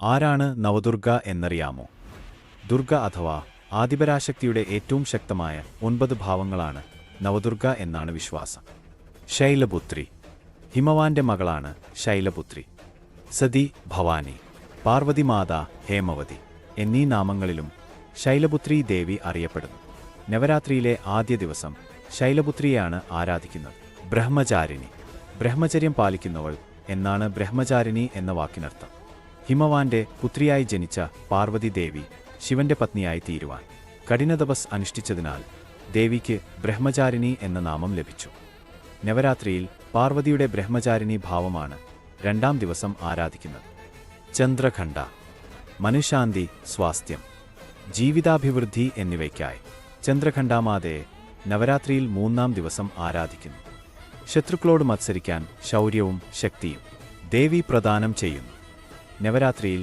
ആരാണ് നവദുർഗ എന്നറിയാമോ? ദുർഗ അഥവാ ആദിപരാശക്തിയുടെ ഏറ്റവും ശക്തമായ ഒൻപത് ഭാവങ്ങളാണ് നവദുർഗ എന്നാണ് വിശ്വാസം. ശൈലപുത്രി. ഹിമവാന്റെ മകളാണ് ശൈലപുത്രി. സതി ഭവാനി. പാർവതിമാത ഹേമവതി എന്നീ നാമങ്ങളിലും ശൈലപുത്രി ദേവി അറിയപ്പെടുന്നു. നവരാത്രിയിലെ ആദ്യ ദിവസം ശൈലപുത്രിയെയാണ് ആരാധിക്കുന്നത്. ബ്രഹ്മചാരിണി. ബ്രഹ്മചര്യം പാലിക്കുന്നവൾ എന്നാണ് ബ്രഹ്മചാരിണി എന്ന വാക്കിനർത്ഥം. ഹിമവാന്റെ പുത്രിയായി ജനിച്ച പാർവതി ദേവി ശിവന്റെ പത്നിയായി തീരുവാൻ കഠിനതപസ് അനുഷ്ഠിച്ചതിനാൽ ദേവിക്ക് ബ്രഹ്മചാരിണി എന്ന നാമം ലഭിച്ചു. നവരാത്രിയിൽ പാർവതിയുടെ ബ്രഹ്മചാരിണി ഭാവമാണ് രണ്ടാം ദിവസം ആരാധിക്കുന്നത്. ചന്ദ്രഖണ്ഡ മനഃശാന്തി സ്വാസ്ഥ്യം ജീവിതാഭിവൃദ്ധി എന്നിവയ്ക്കായി ചന്ദ്രഖണ്ഡാമാതയെ നവരാത്രിയിൽ മൂന്നാം ദിവസം ആരാധിക്കുന്നു. ശത്രുക്കളോട് മത്സരിക്കാൻ ശൗര്യവും ശക്തിയും ദേവി പ്രദാനം ചെയ്യുന്നു. നവരാത്രിയിൽ